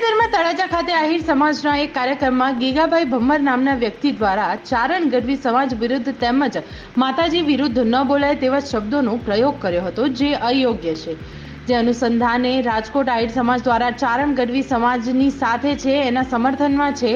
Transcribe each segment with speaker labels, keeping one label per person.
Speaker 1: ગાંધીનગરમાં તળાજા ખાતે આહિર સમાજના એક કાર્યક્રમમાં ગીગાભાઈ ભમ્મર નામના વ્યક્તિ દ્વારા ચારણ ગઢવી સમાજ વિરુદ્ધ તેમજ માતાજી વિરુદ્ધ ન બોલાય તેવા શબ્દોનો પ્રયોગ કર્યો હતો, જે અયોગ્ય છે. જે અનુસંધાને રાજકોટ આહિર સમાજ દ્વારા ચારણ ગઢવી સમાજની સાથે છે, એના સમર્થનમાં છે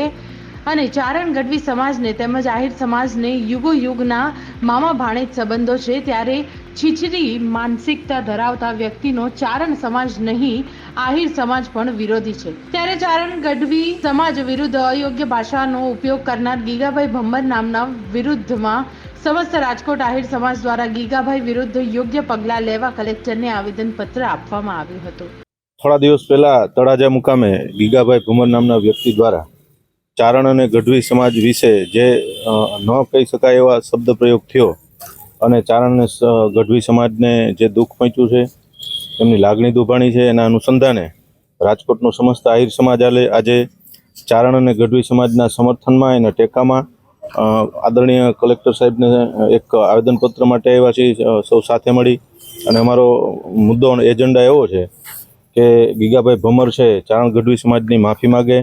Speaker 1: અને ચારણ ગઢવી સમાજને તેમજ આહિર સમાજને યુગો યુગના મામા ભાણેજ સંબંધો છે, ત્યારે છીછરી માનસિકતા ધરાવતા વ્યક્તિનો ચારણ સમાજ નહીં, આહિર સમાજ પણ વિરોધી છે. ત્યારે ચારણ ગઢવી સમાજ વિરુદ્ધ અયોગ્ય ભાષાનો ઉપયોગ કરનાર ગીગાભાઈ ભંબર નામના વિરુદ્ધમાં સમસ્ત રાજકોટ આહિર સમાજ દ્વારા ગીગાભાઈ વિરુદ્ધ યોગ્ય પગલાં લેવા કલેક્ટરને આવેદનપત્ર આપવામાં આવ્યું હતું.
Speaker 2: થોડા દિવસ પહેલા તળાજા મુકામે ગીગાભાઈ ભુમર નામના વ્યક્તિ દ્વારા ચારણ અને ગઢવી સમાજ વિશે જે ન કહી શકાય એવા શબ્દ પ્રયોગ થયો અને ચારણ ગઢવી સમાજને જે દુઃખ પહોંચ્યું છે એમની લાગણી દુભાણી છે, એના અનુસંધાને રાજકોટનો સમસ્ત આહિર સમાજ આલે આજે ચારણ અને ગઢવી સમાજના સમર્થનમાં એના ટેકામાં આદરણીય કલેક્ટર સાહેબને એક આવેદનપત્ર માટે આવ્યા છીએ સૌ સાથે મળી. અને અમારો મુદ્દો એજન્ડા એવો છે કે ગીગાભાઈ ભમર છે, ચારણ ગઢવી સમાજની માફી માગે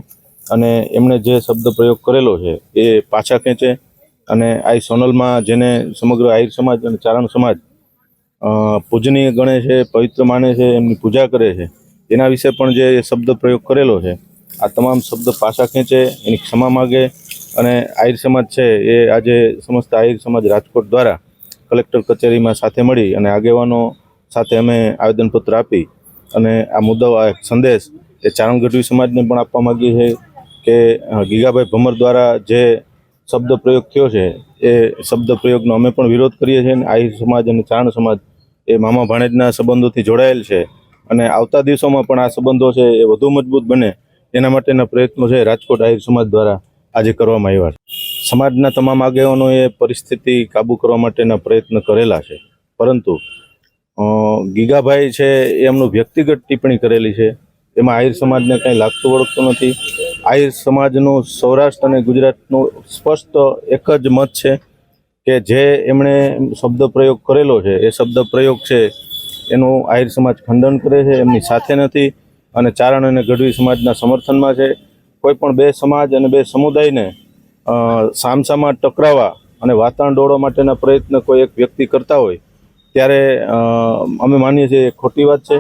Speaker 2: અને એમણે જે શબ્દ પ્રયોગ કરેલો છે, એ પાછા ખેંચે. અને આ સોનલમાં જેને સમગ્ર આહિર સમાજ અને ચારણ સમાજ પૂજનીય ગણે છે, પવિત્ર માને છે, એમની પૂજા કરે છે, એના વિશે પણ જે શબ્દ પ્રયોગ કરેલો છે, આ તમામ શબ્દ પાછા ખેંચે, એની ક્ષમા માગે અને આહિર સમાજ છે એ આજે સમસ્ત આહિર સમાજ રાજકોટ દ્વારા કલેક્ટર કચેરીમાં સાથે મળી અને આગેવાનો સાથે અમે આવેદનપત્ર આપી અને આ મુદ્દો આ એક સંદેશ એ ચારણ ગઢવી સમાજને પણ આપવા માગીએ છીએ કે ગીગાભાઈ ભમર દ્વારા જે શબ્દ પ્રયોગ થયો છે, એ શબ્દ પ્રયોગનો અમે પણ વિરોધ કરીએ છીએ અને આહિર સમાજ અને ચારણ સમાજ એ મામા ભાણેજના સંબંધોથી જોડાયેલ છે અને આવતા દિવસોમાં પણ આ સંબંધો છે એ વધુ મજબૂત બને. એના માટેના પ્રયત્નો છે રાજકોટ આહિર સમાજ દ્વારા આજે કરવામાં આવ્યા છે. સમાજના તમામ આગેવાનોએ પરિસ્થિતિ કાબૂ કરવા માટેના પ્રયત્ન કરેલા છે. પરંતુ ગીગાભાઈ છે એ એમનું વ્યક્તિગત ટિપ્પણી કરેલી છે. એમાં આહિર સમાજને કંઈ લાગતું વળગતું નથી. આહિર સમાજનું સૌરાષ્ટ્ર અને ગુજરાતનું સ્પષ્ટ એક જ મત છે કે જે એમણે શબ્દ પ્રયોગ કરેલો છે. એ શબ્દ પ્રયોગ છે એનું આહિર સમાજ ખંડન કરે છે, એમની સાથે નથી અને ચારણ અને ગઢવી સમાજના સમર્થનમાં છે. કોઈ પણ બે સમાજ અને બે સમુદાયને સામસામા ટકરાવવા અને વાતાવરણ દોડવા માટેના પ્રયત્ન કોઈ એક વ્યક્તિ કરતા હોય, ત્યારે અમે માનીએ છીએ એ ખોટી વાત છે.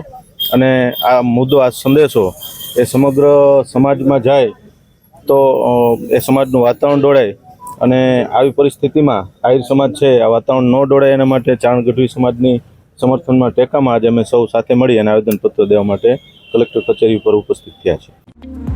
Speaker 2: અને આ મુદ્દો, આ સંદેશો એ સમગ્ર સમાજમાં જાય તો એ સમાજનું વાતાવરણ દોડાય અને આવી પરિસ્થિતિમાં આહિર સમાજ છે, આ વાતાવરણ ન દોડાય એના માટે ચાણગઢવી સમાજની સમર્થનમાં ટેકામાં આજે અમે સૌ સાથે મળી અને આવેદનપત્ર દેવા માટે કલેક્ટર કચેરી ઉપર ઉપસ્થિત થયા છે